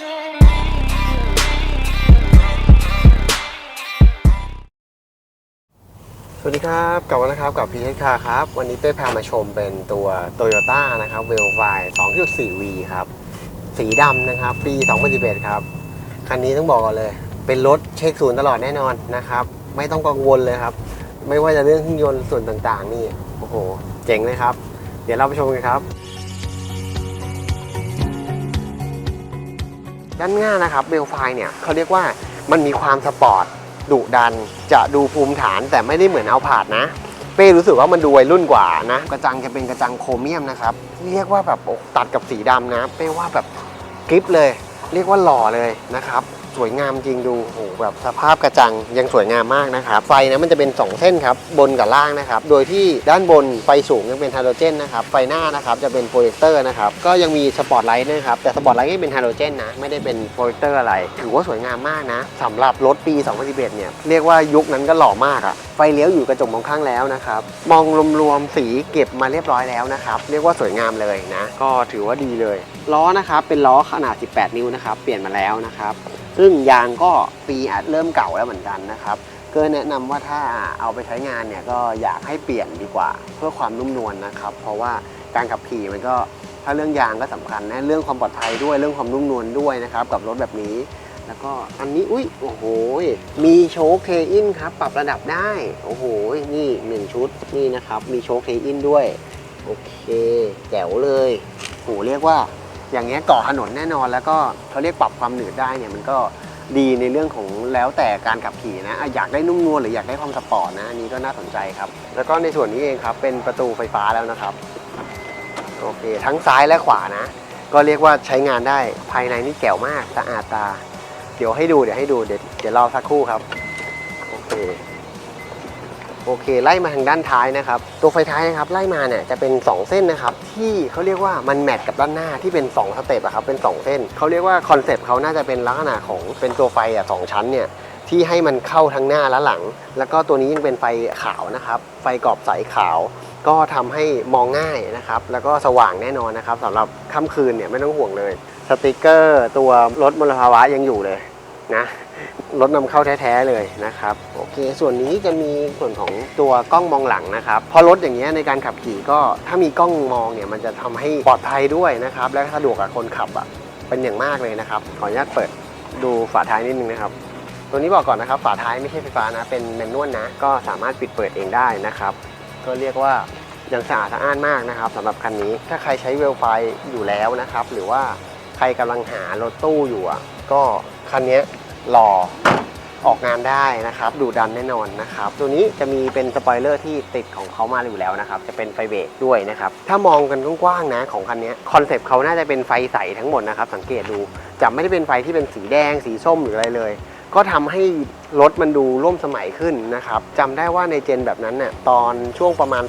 สวัสดีครับกลับมาแล้วครับกับพีเอคาครับ วันนี้เต้พามาชมเป็นตัว Toyota นะครับเวลไฟ 2.4V ครับ สีดำนะครับ ปี 2011 ครับ คันนี้ต้องบอกก่อนเลย เป็นรถเช็คศูนย์ตลอดแน่นอนนะครับ ไม่ต้องกังวลเลยครับ ไม่ว่าจะเรื่องเครื่องยนต์ส่วนต่างๆ นี่ โอ้โห เจ๋งเลยครับ เดี๋ยวเราไปชมกันครับ ด้านหน้านะครับเบลไฟเนี่ยเขาเรียกว่ามันมีความสปอร์ตดุดัน จะดูภูมิฐานแต่ไม่ได้เหมือนเอาผาดนะ เป้รู้สึกว่ามันดูวัยรุ่นกว่านะ กระจังจะเป็นกระจังโครเมียมนะครับ เรียกว่าแบบตัดกับสีดำนะ เป้ว่าแบบกริปเลย เรียกว่าหล่อเลยนะครับ วยงามจริงดูโอ้โหแบบสภาพกระจังยังสวยงามมากนะครับไฟนะมันจะเป็น 2 เส้นครับบนกับล่างนะครับโดยที่ด้านบนไฟสูงยังเป็นไฮโดรเจนนะครับไฟหน้านะครับจะเป็นโปรเจคเตอร์นะครับก็ยังมีสปอตไลท์นะครับแต่สปอตไลท์ก็เป็นไฮโดรเจนนะไม่ได้เป็นโปรเจคเตอร์อะไร ถือว่าสวยงามมากนะสำหรับรถปี 2011เนี่ยเรียกว่ายุคนั้นก็หล่อมากอะไฟเลี้ยวอยู่กระจกมองข้างแล้วนะครับมองรวมๆสีเก็บมาเรียบร้อยแล้วนะครับเรียกว่าสวยงามเลยนะก็ถือว่าดีเลย ล้อนะครับเป็นล้อขนาด 18 นิ้วนะครับเปลี่ยนมาแล้วนะครับซึ่งยางก็ปีอาจเริ่มเก่าแล้วเหมือนกันนะครับก็แนะนำว่าถ้าเอาไปใช้งานเนี่ยก็อยากให้เปลี่ยนดีกว่า เพื่อความนุ่มนวลนะครับ เพราะว่าการขับขี่มันก็ถ้าเรื่องยางก็สำคัญนะเรื่องความปลอดภัยด้วยเรื่องความนุ่มนวลด้วยนะครับกับรถแบบนี้ แล้วก็อันนี้อุ้ยโอ้โหมีโชคเทอินครับปรับระดับได้โอ้โหนี่หนึ่งชุดนี่นะครับมีโชคเทอินด้วยโอเคแจ๋วเลยโหเรียกว่า อย่างเงี้ยกาะถนนแน่นอน แล้วก็เขาเรียกปรับความหนืดได้เนี่ยมันก็ดีในเรื่องของแล้วแต่การขับขี่นะอะอยากได้นุ่มนวลหรืออยากได้ความสปอร์ตนะอันนี้ก็น่าสนใจครับ แล้วก็ในส่วนนี้เองครับเป็นประตูไฟฟ้าแล้วนะครับโอเค ทั้งซ้ายและขวานะ ก็เรียกว่าใช้งานได้ภายในนี่แจ๋วมากสะอาดตา เดี๋ยวให้ดูเดี๋ยวให้ดูเดี๋ยวเดี๋ยวรอสักครู่ครับโอเค โอเค ไล่มาทางด้านท้ายนะครับ ตัวไฟท้ายนะครับไล่มาเนี่ยจะเป็น 2 เส้นนะครับ ที่เขาเรียกว่ามันแมทกับด้านหน้าที่เป็น 2 สเต็ปอะครับเป็น 2 เส้นเขาเรียกว่าคอนเซปต์เขาน่าจะเป็นลักษณะของเป็นตัวไฟอะสองชั้นเนี่ยที่ให้มันเข้าทั้งหน้าและหลัง แล้วก็ตัวนี้ยังเป็นไฟขาวนะครับ ไฟกรอบใสขาว ก็ทำให้มองง่ายนะครับ แล้วก็สว่างแน่นอนนะครับสำหรับค่ำคืนเนี่ยไม่ต้องห่วงเลย สติกเกอร์ ตัวรถมลภาวะยังอยู่เลย นะรถนำเข้าแท้ๆเลยนะครับโอเค ส่วนนี้จะมีส่วนของตัวกล้องมองหลังนะครับพอรถอย่างเงี้ยในการขับขี่ก็ถ้ามีกล้องมองเนี่ยมันจะทำให้ปลอดภัยด้วยนะครับ และสะดวกกับคนขับอะเป็นอย่างมากเลยนะครับ ขออนุญาตเปิดดูฝาท้ายนิดนึงนะครับ ตัวนี้บอกก่อนนะครับ ฝาท้ายไม่ใช่ไฟฟ้านะ เป็นแมนนวลนะ ก็สามารถปิดเปิดเองได้นะครับ ก็เรียกว่ายังสะอาดสะอ้านมากนะครับสำหรับคันนี้ถ้าใครใช้เวลไฟอยู่แล้วนะครับ หรือว่าใครกำลังหารถตู้อยู่อะ ก็คันนี้หล่อออกงานได้นะครับ ดูดันแน่นอนนะครับ ตัวนี้จะมีเป็นสปอยเลอร์ที่ติดของเขามาอยู่แล้วนะครับ จะเป็นไฟเบรกด้วยนะครับ ถ้ามองกันกว้างๆนะของคันนี้คอนเซปต์เขาน่าจะเป็นไฟใสทั้งหมดนะครับ สังเกตดูจะไม่ได้เป็นไฟที่เป็นสีแดง สีส้มหรืออะไรเลย ก็ทำให้รถมันดูร่วมสมัยขึ้นนะครับจำได้ว่าในเจนแบบนั้นเนี่ยตอนช่วงประมาณ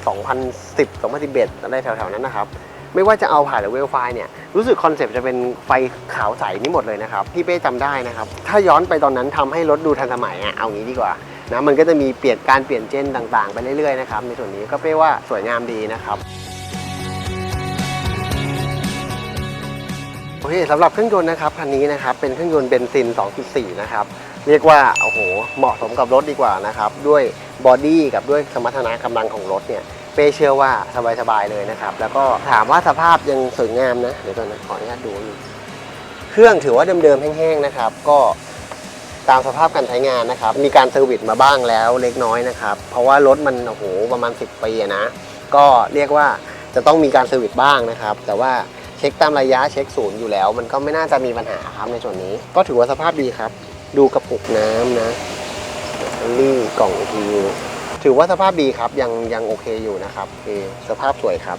2010 2011 อะไรแถวๆนั้นนะครับ ไม่ว่าจะเอาผ่านหรือเวลไฟเนี่ยรู้สึกคอนเซปต์จะเป็นไฟขาวใสนี่หมดเลยนะครับพี่เป้จำได้นะครับ ถ้าย้อนไปตอนนั้นทำให้รถดูทันสมัยอะเอางี้ดีกว่านะมันก็จะมีเปลี่ยนการเปลี่ยนเจนต่างๆ ไปเรื่อยๆนะครับในส่วนนี้ก็เป้ว่าสวยงามดีนะครับโอเคสำหรับเครื่องยนต์นะครับคันนี้นะครับเป็นเครื่องยนต์เบนซิน 2.4 นะครับเรียกว่าโอ้โหเหมาะสมกับรถดีกว่านะครับด้วยบอดี้กับด้วยสมรรถนะกำลังของรถเนี่ย เป้เชื่อว่าสบายๆเลยนะครับ แล้วก็ถามว่าสภาพยังสวยงามนะ เดี๋ยวก่อนนะขออนุญาตดูนิดเครื่องถือว่าเดิมๆแห้งๆนะครับ ก็ตามสภาพการใช้งานนะครับ มีการเซอร์วิสมาบ้างแล้วเล็กน้อยนะครับ เพราะว่ารถมันโอ้โหประมาณ 10 ปีนะ ก็เรียกว่าจะต้องมีการเซอร์วิสบ้างนะครับ แต่ว่าเช็คตามระยะเช็คศูนย์อยู่แล้ว มันก็ไม่น่าจะมีปัญหาครับในส่วนนี้ ก็ถือว่าสภาพดีครับ ดูกระปุกน้ำนะนี่กล่องทีว ถือว่าสภาพดีครับยังยังโอเคอยู่นะครับโอเคสภาพสวยครับ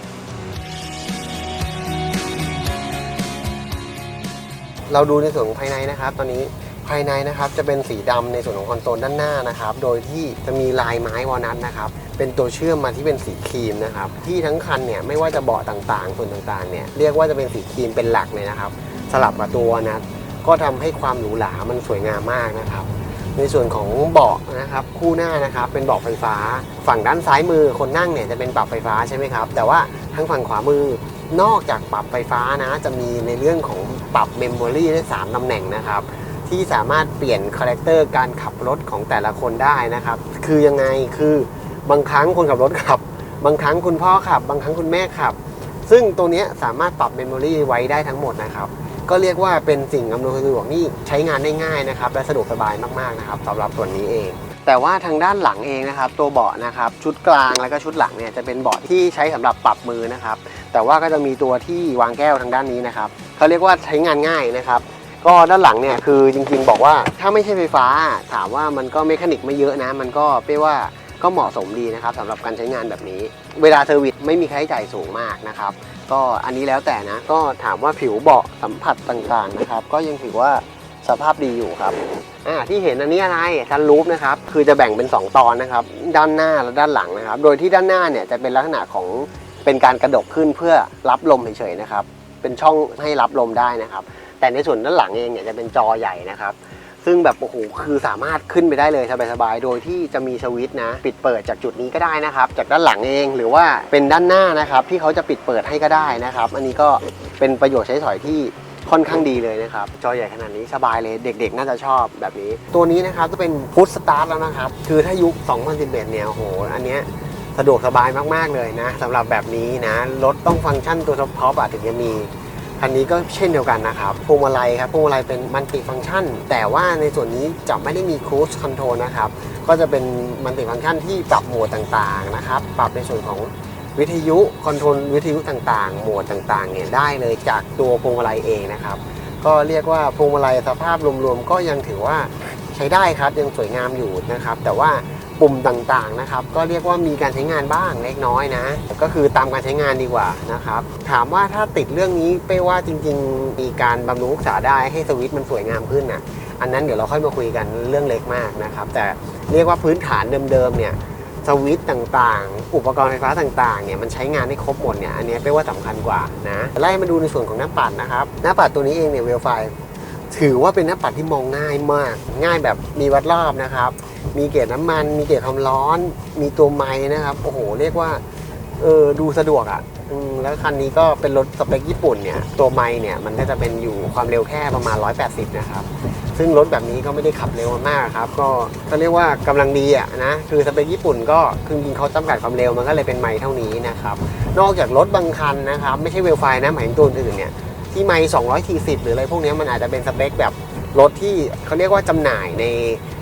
เราดูในส่วนของภายในนะครับ ตอนนี้ภายในนะครับจะเป็นสีดำในส่วนของคอนโซลด้านหน้านะครับ โดยที่จะมีลายไม้วอลนัทนะครับ เป็นตัวเชื่อมมาที่เป็นสีครีมนะครับ ที่ทั้งคันเนี่ยไม่ว่าจะเบาะต่างๆ ส่วนต่างๆเนี่ยเรียกว่าจะเป็นสีครีมเป็นหลักเลยนะครับ สลับกับตัววอลนัทก็ทำให้ความหรูหรามันสวยงามมากนะครับ ในส่วนของเบาะนะครับคู่หน้านะครับเป็นเบาะไฟฟ้า ฝั่งด้านซ้ายมือคนนั่งเนี่ยจะเป็นปรับไฟฟ้าใช่ไหมครับแต่ว่าทางฝั่งขวามือนอกจากปรับไฟฟ้านะจะมีในเรื่องของปรับเมมโมรีได้3ตำแหน่งนะครับที่สามารถเปลี่ยนคาแรคเตอร์การขับรถของแต่ละคนได้นะครับคือยังไงคือบางครั้งคนขับรถขับ บางครั้งคุณพ่อขับ บางครั้งคุณแม่ขับ ซึ่งตัวนี้สามารถปรับเมมโมรีไว้ได้ทั้งหมดนะครับ ก็เรียกว่าเป็นสิ่งอำนวยความสะดวกที่ใช้งานได้ง่ายนะครับและสะดวกสบายมากๆนะครับสำหรับส่วนนี้เอง แต่ว่าทางด้านหลังเองนะครับ ตัวเบาะนะครับชุดกลางแล้วก็ชุดหลังเนี่ยจะเป็นเบาะที่ใช้สำหรับปรับมือนะครับ แต่ว่าก็จะมีตัวที่วางแก้วทางด้านนี้นะครับเขาเรียกว่าใช้งานง่ายนะครับก็ด้านหลังเนี่ยคือจริงๆ บอกว่าถ้าไม่ใช่ไฟฟ้า ถามว่ามันก็เมคานิกไม่เยอะนะ มันก็เป้ว่า ก็เหมาะสมดีนะครับสำหรับการใช้งานแบบนี้ เวลาเซอร์วิสไม่มีค่าใช้จ่ายสูงมากนะครับ ก็อันนี้แล้วแต่นะก็ถามว่าผิวเบาะสัมผัสต่างๆนะครับ ก็ยังถือว่าสภาพดีอยู่ครับอ่าที่เห็นอันนี้อะไรชันรูปนะครับคือจะแบ่งเป็น 2 ตอนนะครับ ด้านหน้าและด้านหลังนะครับ โดยที่ด้านหน้าเนี่ยจะเป็นลักษณะของเป็นการกระดกขึ้นเพื่อรับลมเฉยๆนะครับ เป็นช่องให้รับลมได้นะครับ แต่ในส่วนด้านหลังเองเนี่ยจะเป็นจอใหญ่นะครับ ซึ่งแบบโอ้โหคือสามารถขึ้นไปได้เลยสบายๆโดยที่จะมีสวิตช์นะ ปิดเปิดจากจุดนี้ก็ได้นะครับ จากด้านหลังเองหรือว่าเป็นด้านหน้านะครับ ที่เขาจะปิดเปิดให้ก็ได้นะครับ อันนี้ก็เป็นประโยชน์ใช้สอยที่ค่อนข้างดีเลยนะครับ จอใหญ่ขนาดนี้สบายเลยเด็กๆ น่าจะชอบแบบนี้ ตัวนี้นะครับจะเป็นพุทสตาร์ทแล้วนะครับ คือถ้ายุค 2011 เนี่ยโอ้โห อันเนี้ยสะดวกสบายมากๆเลยนะสำหรับแบบนี้นะรถต้องฟังก์ชันตัวท็อปๆอะถึงจะมี คันนี้ก็เช่นเดียวกันนะครับพวงมาลัยครับพวงมาลัยเป็นมัลติฟัง c t ชัน แต่ว่าในส่วนนี้จะไม่ได้มีค u ู s e คอนโทรลนะครับ ก็จะเป็นมัลติฟัง c t ชันที่ปรับโหมดต่างๆนะครับ ปรับในส่วนของวิทยุคอนโทรลวิทยุต่างๆ โหมดต่างๆเนี่ยได้เลยจากตัวพวงมาลัยเองนะครับ ก็เรียกว่าพวงมาลัยสภาพรวมๆก็ยังถือว่าใช้ได้ครับยังสวยงามอยู่นะครับ แต่ว่า ปุ่มต่างๆนะครับ ก็เรียกว่ามีการใช้งานบ้างเล็กน้อยนะ ก็คือตามการใช้งานดีกว่านะครับ ถามว่าถ้าติดเรื่องนี้เป้ว่าจริง ๆ มีการบำรุงรักษาได้ให้สวิตช์มันสวยงามขึ้นนะอันนั้นเดี๋ยวเราค่อยมาคุยกันเรื่องเล็กมากนะครับ แต่เรียกว่าพื้นฐานเดิมๆเนี่ยสวิตต่างๆ อุปกรณ์ไฟฟ้าต่างๆ เนี่ยมันใช้งานได้ครบหมดเนี่ย อันนี้เป้ว่าสำคัญกว่านะ ไล่มาดูในส่วนของหน้าปัดนะครับ หน้าปัดตัวนี้เองเนี่ยเวลไฟถือว่าเป็นหน้าปัดที่มองง่ายมาก ง่ายแบบมีวัดรอบนะครับ มีเกจน้ำมัน มีเกจความร้อน มีตัวไม้นะครับ โอ้โห เรียกว่า เออ ดูสะดวกอะ่ะแล้วคันนี้ก็เป็นรถสเปคญี่ปุ่นเนี่ย ตัวไม้เนี่ยมันก็จะเป็นอยู่ความเร็วแค่ประมาณ 180 นะครับ ซึ่งรถแบบนี้ก็ไม่ได้ขับเร็วมากครับ ก็ก็เรียกว่ากำลังดีอะนะ คือสเปคญี่ปุ่นก็คือจริงเขาจำกัดความเร็วมันก็เลยเป็นไม้เท่านี้นะครับ นอกจากรถบางคันนะครับ ไม่ใช่เวลไฟนะหมายถึงตัวอื่นเนี่ยที่ไมล์240 หรืออะไรพวกนี้มันอาจจะเป็นสเปคแบบ รถที่เขาเรียกว่าจำหน่ายใน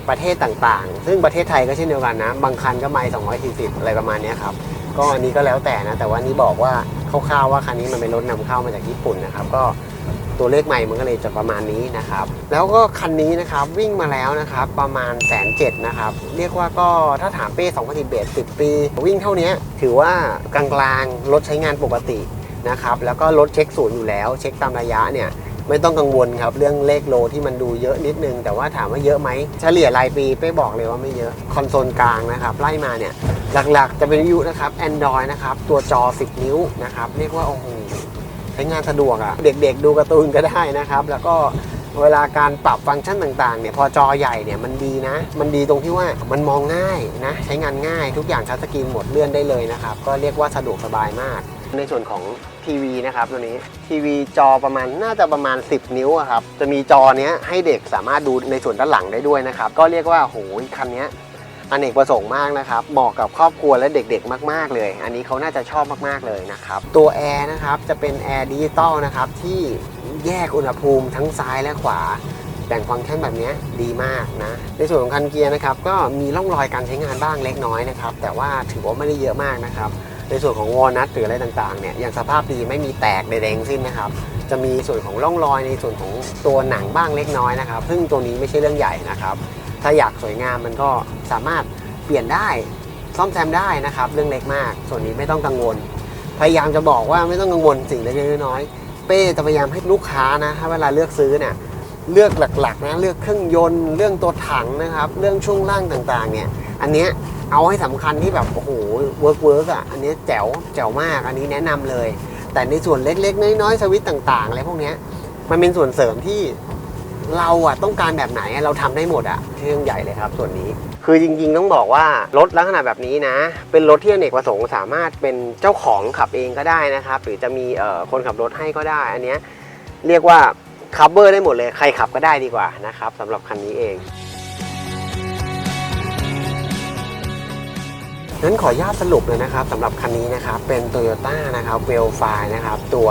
ประเทศต่างๆ ซึ่งประเทศไทยก็เช่นเดียวกันนะ บางคันก็ไมล์240 อะไรประมาณนี้ครับ ก็อันนี้ก็แล้วแต่นะ แต่ว่านี้บอกว่าคร่าวๆว่าคันนี้มันเป็นรถนำเข้ามาจากญี่ปุ่นนะครับ ก็ตัวเลขใหม่มันก็เลยจะประมาณนี้นะครับ แล้วก็คันนี้นะครับวิ่งมาแล้วนะครับประมาณแสนเจ็ดนะครับ เรียกว่าก็ถ้าถามเป้2011 10 ปี วิ่งเท่านี้ถือว่ากลางๆรถใช้งานปกตินะครับ แล้วก็รถเช็คศูนย์อยู่แล้ว เช็คตามระยะเนี่ย ไม่ต้องกังวลครับ เรื่องเลขโลที่มันดูเยอะนิดนึง แต่ว่าถามว่าเยอะไหมเฉลี่ยรายปีเป้บอกเลยว่าไม่เยอะคอนโซลกลางนะครับไล่มาเนี่ยหลักๆ จะเป็นวิทยุนะครับ Android นะครับตัวจอ 10 นิ้วนะครับเรียกว่าโอ้โหใช้งานสะดวกอะ่ะเด็กๆ ดูการ์ตูนก็ได้นะครับ แล้วก็เวลาการปรับฟังก์ชันต่างๆเนี่ยพอจอใหญ่เนี่ยมันดีนะ มันดีตรงที่ว่ามันมองง่ายนะ ใช้งานง่ายทุกอย่างชัดสกรีนหมดเลื่อนได้เลยนะครับ ก็เรียกว่าสะดวกสบายมาก ในส่วนของทีวีนะครับตัวนี้ทีวีจอประมาณน่าจะประมาณ 10 นิ้วอะครับจะมีจอเนี้ยให้เด็กสามารถดูในส่วนด้านหลังได้ด้วยนะครับก็เรียกว่าโหยคันเนี้ยอเนกประสงค์มากนะครับเหมาะกับครอบครัวและเด็กๆ มากๆเลย อันนี้เขาน่าจะชอบมากๆเลยนะครับ ตัวแอร์นะครับจะเป็นแอร์ดิจิตอลนะครับที่แยกอุณหภูมิทั้งซ้ายและขวาแบ่งฟังก์ชันแบบนี้ดีมากนะ ในส่วนของคันเกียร์นะครับก็มีร่องรอยการใช้งานบ้างเล็กน้อยนะครับแต่ว่าถือว่าไม่ได้เยอะมากนะครับ ในส่วนของวอลนัทหรืออะไรต่างๆเนี่ยอย่างสภาพดีไม่มีแตกใดๆทั้งสิ้นนะครับ จะมีส่วนของร่องรอยในส่วนของตัวหนังบ้างเล็กน้อยนะครับ ซึ่งตัวนี้ไม่ใช่เรื่องใหญ่นะครับ ถ้าอยากสวยงามมันก็สามารถเปลี่ยนได้ซ่อมแซมได้นะครับ เรื่องเล็กมาก ส่วนนี้ไม่ต้องกังวล พยายามจะบอกว่าไม่ต้องกังวลสิ่งเล็กๆน้อยๆเป้จะพยายามให้ลูกค้านะถ้าเวลาเลือกซื้อเนี่ยเลือกหลักๆนะเลือกเครื่องยนต์ เรื่องตัวถังนะครับ เรื่องช่วงล่างต่างๆเนี่ยอันเนี้ย เอาให้สำคัญที่แบบโอ้โหเวิร์กเวิร์กอะอันนี้แจ๋วแจ๋วมากอันนี้แนะนำเลย แต่ในส่วนเล็กๆ น้อยๆสวิตต่างๆอะไรพวกนี้มันเป็นส่วนเสริมที่เราอะต้องการแบบไหนเราทำได้หมดอะเรื่องใหญ่เลยครับ ส่วนนี้คือจริงๆต้องบอกว่ารถลักษณะแบบนี้นะ เป็นรถที่อเนกประสงค์สามารถเป็นเจ้าของขับเองก็ได้นะครับ หรือจะมีเอ่อคนขับรถให้ก็ได้ อันนี้เรียกว่าคัฟเวอร์ได้หมดเลยใครขับก็ได้ดีกว่านะครับสำหรับคันนี้เอง นั้นขออนุญาตสรุปเลยนะครับสำหรับคันนี้นะครับเป็น Toyota นะครับเวลไฟนะครับตัว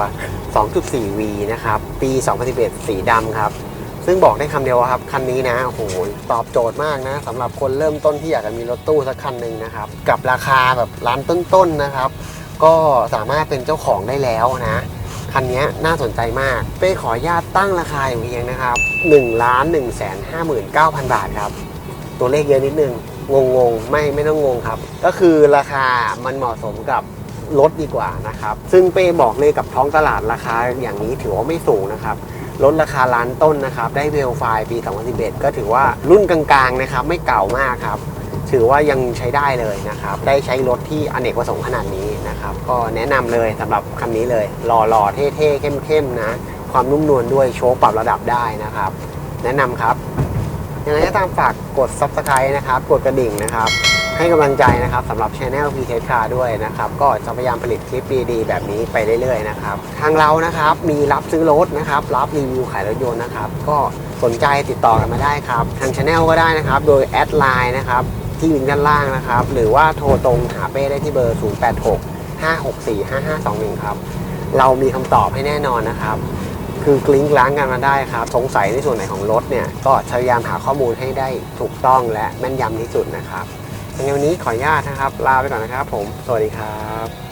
2.4V นะครับปี 2011 สีดำครับ ซึ่งบอกได้คำเดียวว่าครับคันนี้นะโอ้โหตอบโจทย์มากนะสำหรับคนเริ่มต้นที่อยากจะมีรถตู้สักคันหนึ่งนะครับ กับราคาแบบร้านต้นๆนะครับ ก็สามารถเป็นเจ้าของได้แล้วนะคันนี้น่าสนใจมาก เป้ขออนุญาตตั้งราคาอยู่เพียงนะครับ1ล้าน1 5 9 0 0 0 บาทครับ ตัวเลขเยอะนิดนึง งงงไม่ไม่ต้องงงครับ ก็คือราคามันเหมาะสมกับรถดีกว่านะครับ ซึ่งเป้บอกเลยกับท้องตลาดราคาอย่างนี้ถือว่าไม่สูงนะครับลดราคาล้านต้นนะครับ ได้เวลไฟปี 2011 ก็ถือว่ารุ่นกลางๆนะครับ ไม่เก่ามากครับ ถือว่ายังใช้ได้เลยนะครับ ได้ใช้รถที่อเนกประสงค์ขนาดนี้นะครับ ก็แนะนำเลยสำหรับคันนี้เลย หล่อๆ เท่ๆ เข้มๆ นะ ความนุ่มนวลด้วยโชคปรับระดับได้นะครับ แนะนำครับ ยังไงก็ตามฝากกด subscribe นะครับ กดกระดิ่งนะครับ ให้กำลังใจนะครับสำหรับช anel p t Car ด้วยนะครับ ก็จะพยายามผลิตคลิปดีๆแบบนี้ไปเรื่อยๆนะครับ ทางเรานะครับมีรับซื้อรถนะครับ รับรีวิวขายรถยนต์นะครับ ก็สนใจติดต่อกันมาได้ครับ ทางช anel ก็ได้นะครับ โดยแอดไลน์นะครับที่ลิงก์ด้านล่างนะครับ หรือว่าโทรตรงหาเป้ได้ที่เบอร์ 086 564 5521 ครับ เรามีคำตอบให้แน่นอนนะครับ คือกลิงล้างกันมาได้ครับ สงสัยในส่วนไหนของรถเนี่ย ก็พยายามหาข้อมูลให้ได้ถูกต้องและแม่นยำที่สุดนะครับในวันนี้ขออนุญาตนะครับ ลาไปก่อนนะครับผม สวัสดีครับ